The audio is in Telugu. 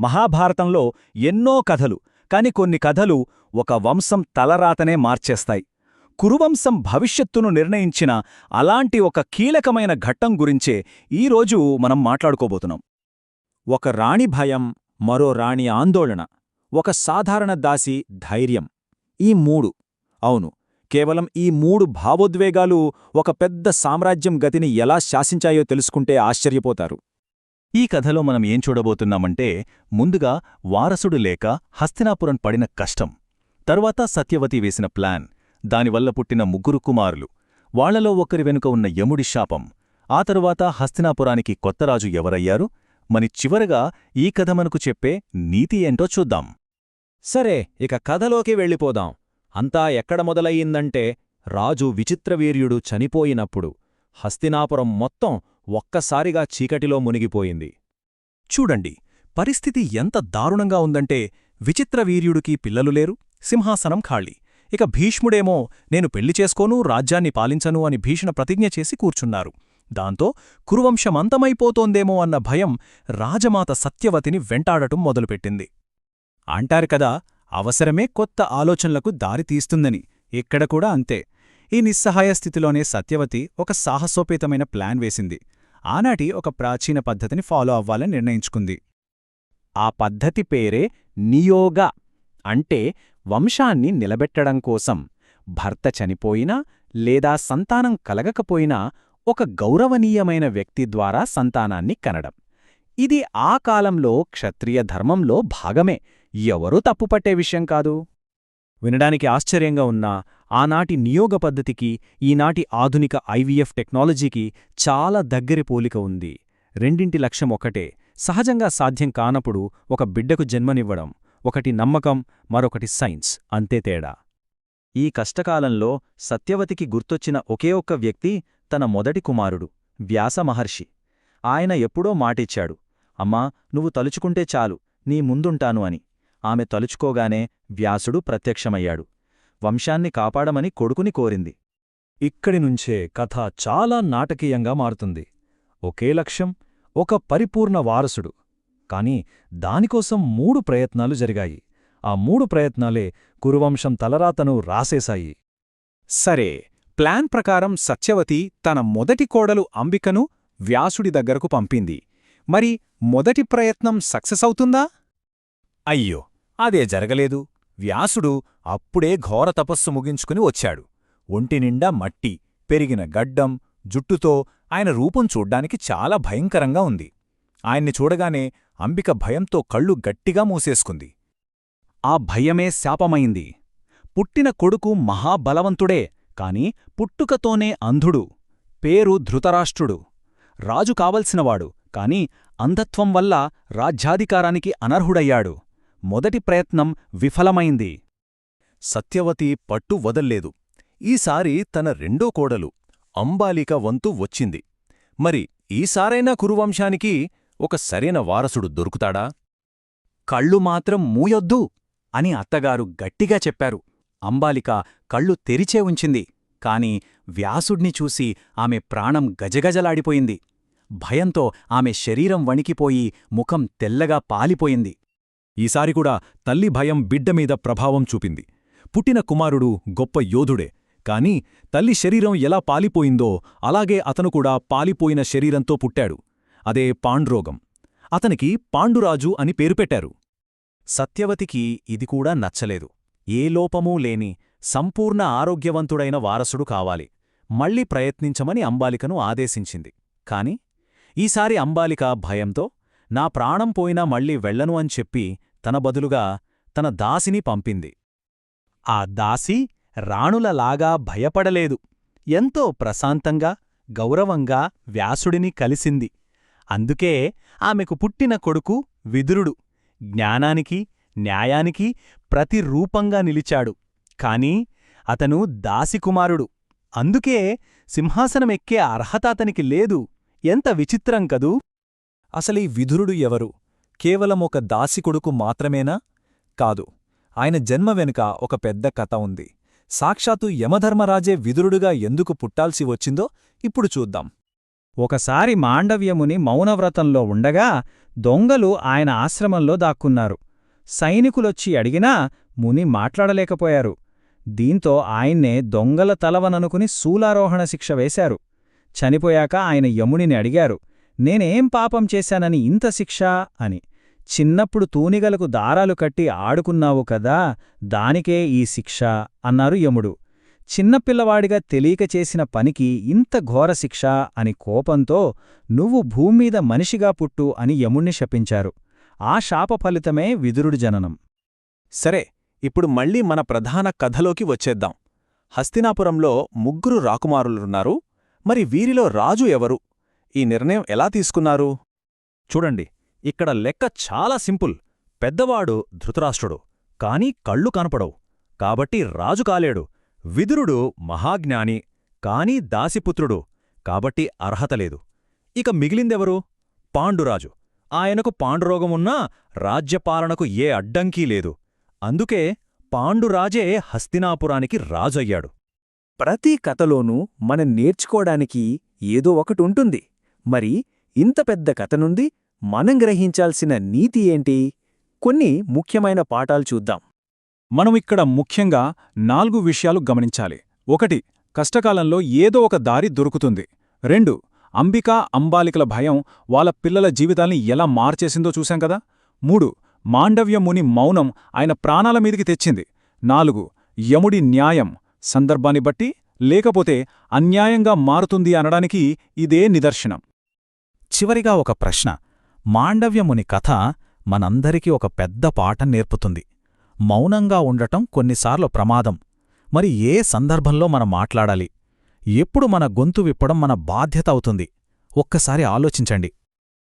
మహాభారతంలో ఎన్నో కథలు కాని కొన్ని కథలు ఒక వంశం తలరాతనే మార్చేస్తాయి. కురువంశం భవిష్యత్తును నిర్ణయించిన అలాంటి ఒక కీలకమైన ఘట్టం గురించే ఈరోజు మనం మాట్లాడుకోబోతున్నాం. ఒక రాణి భయం మరో రాణి ఆందోళన ఒక సాధారణ దాసి ధైర్యం. ఈ మూడు. అవును కేవలం ఈ మూడు భావోద్వేగాలు ఒక పెద్ద సామ్రాజ్యం గతిని ఎలా శాసించాయో తెలుసుకుంటే ఆశ్చర్యపోతారు. ఈ కథలో మనం ఏం చూడబోతున్నామంటే ముందుగా వారసుడు లేక హస్తినాపురం పడిన కష్టం తరువాత సత్యవతి వేసిన ప్లాన్ దానివల్ల పుట్టిన ముగ్గురు కుమారులు వాళ్ళలో ఒకరి వెనుక ఉన్న యముడి శాపం ఆ తరువాత హస్తినాపురానికి కొత్తరాజు ఎవరయ్యారు మరి చివరగా ఈ కథ మనకు చెప్పే నీతి ఏంటో చూద్దాం. సరే ఇక కథలోకి వెళ్ళిపోదాం. అంతా ఎక్కడ మొదలయ్యిందంటే రాజు విచిత్రవీర్యుడు చనిపోయినప్పుడు హస్తినాపురం మొత్తం ఒక్కసారిగా చీకటిలో మునిగిపోయింది. చూడండి పరిస్థితి ఎంత దారుణంగా ఉందంటే విచిత్రవీర్యుడికి పిల్లలు లేరు సింహాసనం ఖాళీ. ఇక భీష్ముడేమో నేను పెళ్ళి చేసుకోను రాజ్యాన్ని పాలించను అని భీషణ ప్రతిజ్ఞ చేసి కూర్చున్నారు. దాంతో కురువంశమంతమైపోతోందేమో అన్న భయం రాజమాత సత్యవతిని వెంటాడటం మొదలుపెట్టింది. అంటారు కదా అవసరమే కొత్త ఆలోచనలకు దారితీస్తుందని ఇక్కడ కూడా అంతే. ఈ నిస్సహాయ స్థితిలోనే సత్యవతి ఒక సాహసోపేతమైన ప్లాన్ వేసింది. ఆనాటి ఒక ప్రాచీన పద్ధతిని ఫాలో అవ్వాలని నిర్ణయించుకుంది. ఆ పద్ధతి పేరే నియోగ అంటే వంశాన్ని నిలబెట్టడం కోసం. భర్త చనిపోయినా లేదా సంతానం కలగకపోయినా ఒక గౌరవనీయమైన వ్యక్తి ద్వారా సంతానాన్ని కనడం. ఇది ఆ కాలంలో క్షత్రియ ధర్మంలో భాగమే. ఎవరూ తప్పుపట్టే విషయం కాదు. వినడానికి ఆశ్చర్యంగా ఉన్నా ఆనాటి నియోగ పద్ధతికి ఈనాటి ఆధునిక ఐవీఎఫ్ టెక్నాలజీకి చాలా దగ్గరి పోలిక ఉంది. రెండింటి లక్ష్యం ఒకటే. సహజంగా సాధ్యం కానప్పుడు ఒక బిడ్డకు జన్మనివ్వడం ఒకటి నమ్మకం మరొకటి సైన్స్ అంతే తేడా. ఈ కష్టకాలంలో సత్యవతికి గుర్తొచ్చిన ఒకే ఒక్క వ్యక్తి తన మొదటి కుమారుడు వ్యాస మహర్షి. ఆయన ఎప్పుడో మాటిచ్చాడు అమ్మా నువ్వు తలుచుకుంటే చాలు నీ ముందుంటాను అని. ఆమె తలుచుకోగానే వ్యాసుడు ప్రత్యక్షమయ్యాడు. వంశాన్ని కాపాడమని కొడుకుని కోరింది. ఇక్కడి నుంచే కథ చాలా నాటకీయంగా మారుతుంది. ఒకే లక్ష్యం ఒక పరిపూర్ణ వారసుడు. కాని దానికోసం మూడు ప్రయత్నాలు జరిగాయి. ఆ మూడు ప్రయత్నాలే కురువంశం తలరాతను రాసేశాయి. సరే ప్లాన్ ప్రకారం సత్యవతి తన మొదటి కోడలు అంబికను వ్యాసుడి దగ్గరకు పంపింది. మరి మొదటి ప్రయత్నం సక్సెస్ అవుతుందా? అయ్యో అదే జరగలేదు. వ్యాసుడు అప్పుడే ఘోర తపస్సు ముగించుకుని వచ్చాడు. ఒంటినిండా మట్టి పెరిగిన గడ్డం జుట్టుతో ఆయన రూపం చూడ్డానికి చాలా భయంకరంగా ఉంది. ఆయన్ని చూడగానే అంబిక భయంతో కళ్ళు గట్టిగా మూసేసుకుంది. ఆ భయమే శాపమైంది. పుట్టిన కొడుకు మహాబలవంతుడే కాని పుట్టుకతోనే అంధుడు. పేరు ధృతరాష్ట్రుడు. రాజు కావలసినవాడు కాని అంధత్వం వల్ల రాజ్యాధికారానికి అనర్హుడయ్యాడు. మొదటి ప్రయత్నం విఫలమైంది. సత్యవతి పట్టు వదల్లేదు. ఈసారి తన రెండో కోడలు అంబాలిక వంతు వచ్చింది. మరి ఈసారైనా కురువంశానికి ఒక సరైన వారసుడు దొరుకుతాడా? కళ్ళు మాత్రం మూయొద్దు అని అత్తగారు గట్టిగా చెప్పారు. అంబాలిక కళ్ళు తెరిచే ఉంచింది. కాని వ్యాసుడ్ని చూసి ఆమె ప్రాణం గజగజలాడిపోయింది. భయంతో ఆమె శరీరం వణికిపోయి ముఖం తెల్లగా పాలిపోయింది. ఈసారి కూడా తల్లి భయం బిడ్డమీద ప్రభావం చూపింది. పుట్టిన కుమారుడు గొప్ప యోధుడే. కాని తల్లి శరీరం ఎలా పాలిపోయిందో అలాగే అతను కూడా పాలిపోయిన శరీరంతో పుట్టాడు. అదే పాండ్రోగం. అతనికి పాండురాజు అని పేరు పెట్టారు. సత్యవతికి ఇది కూడా నచ్చలేదు. ఏ లోపమూ లేని సంపూర్ణ ఆరోగ్యవంతుడైన వారసుడు కావాలి. మళ్ళీ ప్రయత్నించమని అంబాలికను ఆదేశించింది. కాని ఈసారి అంబాలిక భయంతో నా ప్రాణం పోయినా మళ్ళీ వెళ్ళను అని చెప్పి తన బదులుగా తన దాసిని పంపింది. ఆ దాసి రాణులలాగా భయపడలేదు. ఎంతో ప్రశాంతంగా గౌరవంగా వ్యాసుడిని కలిసింది. అందుకే ఆమెకు పుట్టిన కొడుకు విదురుడు. జ్ఞానానికి న్యాయానికి ప్రతిరూపంగా నిలిచాడు. కాని అతను దాసికుమారుడు అందుకే సింహాసనమెక్కే అర్హత అతనికి లేదు. ఎంత విచిత్రం కదూ! అసలీ విధురుడు ఎవరు? కేవలం ఒక దాసికొడుకు మాత్రమేనా? కాదు. ఆయన జన్మ వెనుక ఒక పెద్ద కథ ఉంది. సాక్షాత్తు యమధర్మరాజే విదురుడుగా ఎందుకు పుట్టాల్సి వచ్చిందో ఇప్పుడు చూద్దాం. ఒకసారి మాండవ్యముని మౌనవ్రతంలో ఉండగా దొంగలు ఆయన ఆశ్రమంలో దాక్కున్నారు. సైనికులొచ్చి అడిగినా ముని మాట్లాడలేకపోయారు. దీంతో ఆయన్నే దొంగల తలవననుకుని శూలారోహణ శిక్ష వేశారు. చనిపోయాక ఆయన యమునిని అడిగారు. నేనేం పాపం చేశానని ఇంత శిక్ష అని. చిన్నప్పుడు తూనిగలకు దారాలు కట్టి ఆడుకున్నావు కదా దానికే ఈ శిక్ష అన్నారు యముడు. చిన్నపిల్లవాడిగా తెలియక చేసిన పనికి ఇంత ఘోర శిక్ష అని కోపంతో నువ్వు భూమ్మీద మనిషిగా పుట్టు అని యముణ్ణి శపించారు. ఆ శాప ఫలితమే విదురుడి జననం. సరే ఇప్పుడు మళ్ళీ మన ప్రధాన కథలోకి వచ్చేద్దాం. హస్తినాపురంలో ముగ్గురు రాకుమారులున్నారు. మరి వీరిలో రాజు ఎవరు? ఈ నిర్ణయం ఎలా తీసుకున్నారు? చూడండి ఇక్కడ లెక్క చాలా సింపుల్. పెద్దవాడు ధృతరాష్ట్రుడు కాని కళ్ళు కనపడవు. కాబట్టి రాజు కాలేడు. విదురుడు మహాజ్ఞాని కాని దాసిపుత్రుడు. కాబట్టి అర్హత లేదు. ఇక మిగిలిందెవరు? పాండురాజు. ఆయనకు పాండురోగమున్నా రాజ్యపాలనకు ఏ అడ్డంకీ లేదు. అందుకే పాండురాజే హస్తినాపురానికి రాజయ్యాడు. ప్రతి కథలోనూ మనం నేర్చుకోడానికి ఏదో ఒకటుంటుంది మరి ఇంత పెద్ద కథ నుండి మనం గ్రహించాల్సిన నీతి ఏంటి? కొన్ని ముఖ్యమైన పాఠాలు చూద్దాం. మనం ఇక్కడ ముఖ్యంగా నాలుగు విషయాలు గమనించాలి. ఒకటి కష్టకాలంలో ఏదో ఒక దారి దొరుకుతుంది. రెండు అంబికా అంబాలికల భయం వాళ్ళ పిల్లల జీవితాల్ని ఎలా మార్చేసిందో చూశాం కదా? మూడు మాండవ్యముని మౌనం ఆయన ప్రాణాల మీదికి తెచ్చింది. నాలుగు యముడి న్యాయం సందర్భాన్ని బట్టి లేకపోతే అన్యాయంగా మారుతుంది అనడానికి ఇదే నిదర్శనం. చివరిగా ఒక ప్రశ్న. మాండవ్యముని కథ మనందరికీ ఒక పెద్ద పాఠం నేర్పుతుంది. మౌనంగా ఉండటం కొన్నిసార్లు ప్రమాదం. మరి ఏ సందర్భంలో మనం మాట్లాడాలి? ఎప్పుడు మన గొంతు విప్పడం మన బాధ్యత అవుతుంది? ఒక్కసారి ఆలోచించండి.